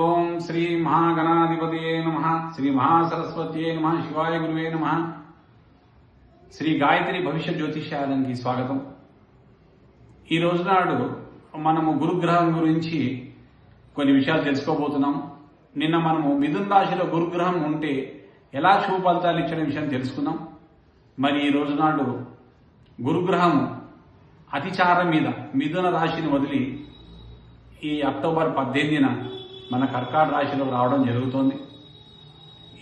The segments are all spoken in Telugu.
ఓం శ్రీ మహాగణాధిపతియే నమ శ్రీ మహాసరస్వత్యే నమ శివాయ గురువే నమ. శ్రీ గాయత్రి భవిష్య జ్యోతిష్యానికి స్వాగతం. ఈ రోజు నాడు మనము గురుగ్రహం గురించి కొన్ని విషయాలు తెలుసుకోబోతున్నాం. నిన్న మనము మిథున రాశిలో గురుగ్రహం ఉంటే ఎలా శుభ ఫలితాలు ఇచ్చిన విషయం తెలుసుకున్నాం. మరి ఈ రోజు నాడు గురుగ్రహం అతిచారం మీద మిథున రాశిని వదిలి ఈ అక్టోబర్ పద్దెనిమిదిన మన కర్కాట రాశిలో రావడం జరుగుతోంది.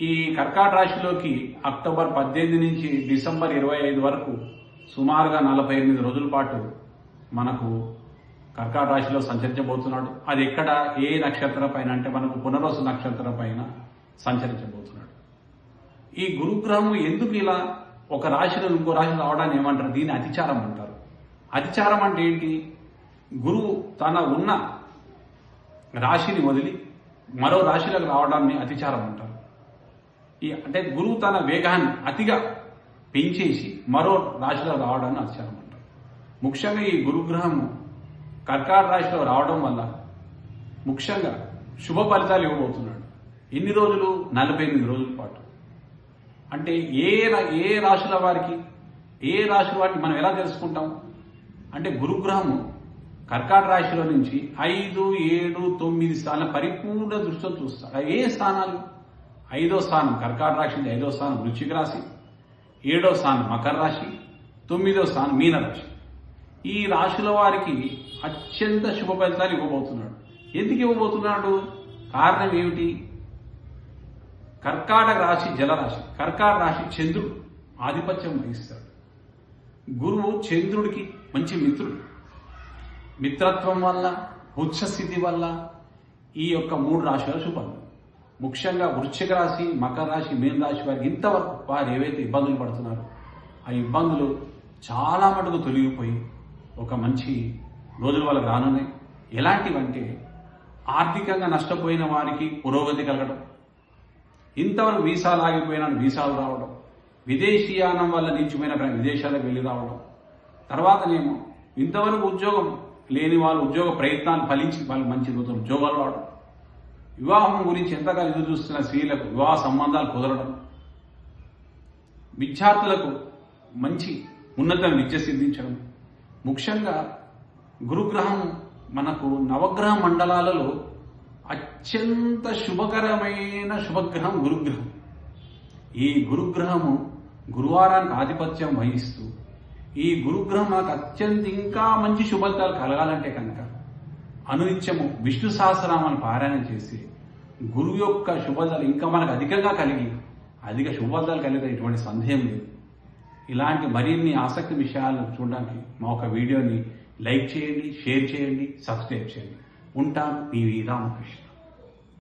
ఈ కర్కాట రాశిలోకి అక్టోబర్ పద్దెనిమిది నుంచి డిసెంబర్ ఇరవై ఐదు వరకు సుమారుగా నలభై ఎనిమిది రోజుల పాటు మనకు కర్కాట రాశిలో సంచరించబోతున్నాడు. అది ఎక్కడ ఏ నక్షత్రం పైన అంటే మనకు పునర్వసు నక్షత్రం పైన సంచరించబోతున్నాడు. ఈ గురుగ్రహం ఎందుకు ఇలా ఒక రాశిలో ఇంకో రాశి రావడాన్ని ఏమంటారు? దీన్ని అతిచారం అంటారు. అతిచారం అంటే ఏంటి? గురువు తన ఉన్న రాశిని వదిలి మరో రాశిలోకి రావడాన్ని అతిచారం అంటారు. ఈ అంటే గురువు తన వేగాన్ని అతిగా పెంచేసి మరో రాశిలో రావడాన్ని అతిచారం అంటారు. ముఖ్యంగా ఈ గురుగ్రహము కర్కాట రాశిలో రావడం వల్ల ముఖ్యంగా శుభ ఫలితాలు ఇవ్వబోతున్నాడు. ఎన్ని రోజులు? నలభై ఎనిమిది రోజుల పాటు. అంటే ఏ రా- ఏ రాశుల వారికి ఏ రాశుల వారికి మనం ఎలా తెలుసుకుంటాం? అంటే గురుగ్రహము కర్కాట రాశిలో నుంచి ఐదు ఏడు తొమ్మిది స్థానాల పరిపూర్ణ దృష్టితో చూస్తాడు. అవి ఏ స్థానాలు? ఐదో స్థానం కర్కాట రాశి ఐదో స్థానం వృశ్చిక రాశి ఏడో స్థానం మకర రాశి తొమ్మిదో స్థానం మీన రాశి. ఈ రాశుల వారికి అత్యంత శుభ ఫలితాలు ఇవ్వబోతున్నాడు. ఎందుకు ఇవ్వబోతున్నాడు? కారణం ఏమిటి? కర్కాటక రాశి జలరాశి. కర్కాటక రాశి చంద్రుడు ఆధిపత్యం వహిస్తాడు. గురువు చంద్రుడికి మంచి మిత్రుడు. మిత్రత్వం వల్ల వృక్షస్థితి వల్ల ఈ యొక్క మూడు రాశుల శుభం. ముఖ్యంగా వృశ్చిక రాశి మకర రాశి మీన రాశి వారికి ఇంతవరకు వారు ఏవైతే ఇబ్బందులు పడుతున్నారో ఆ ఇబ్బందులు చాలా మటుకు తొలగిపోయి ఒక మంచి రోజుల వాళ్ళకి రానున్నాయి. ఎలాంటివంటే ఆర్థికంగా నష్టపోయిన వారికి పురోగతి కలగడం. ఇంతవరకు వీసాలు ఆగిపోయిన వీసాలు రావడం. విదేశీయానం వల్ల నిలిచిపోయిన విదేశాలకు వెళ్ళి రావడం. తర్వాతనేమో ఇంతవరకు ఉద్యోగం లేని వాళ్ళు ఉద్యోగ ప్రయత్నాలు ఫలించి వాళ్ళు మంచి ఉద్యోగాలు రావడం. వివాహం గురించి ఎంతగా ఎదురు చూస్తున్న స్త్రీలకు వివాహ సంబంధాలు కుదరడం. విద్యార్థులకు మంచి ఉన్నత విద్య సిద్ధించడం. ముఖ్యంగా గురుగ్రహం మనకు నవగ్రహ మండలాలలో అత్యంత శుభకరమైన శుభగ్రహం గురుగ్రహం. ఈ గురుగ్రహము గురువారానికి ఆధిపత్యం వహిస్తూ ఈ గురుగ్రహం నాకు అత్యంత ఇంకా మంచి శుభఫలితాలు కలగాలంటే కనుక అనునిత్యము విష్ణు సహస్రనామాన్ని పారాయణ చేసి గురువు యొక్క శుభఫలితాలు ఇంకా మనకు అధికంగా కలిగి అధిక శుభదాలు కలిగే ఎటువంటి సందేహం లేదు. ఇలాంటి మరిన్ని ఆసక్తి విషయాలను చూడడానికి మా ఒక వీడియోని లైక్ చేయండి షేర్ చేయండి సబ్స్క్రైబ్ చేయండి. ఉంటాను. మీ రామకృష్ణ.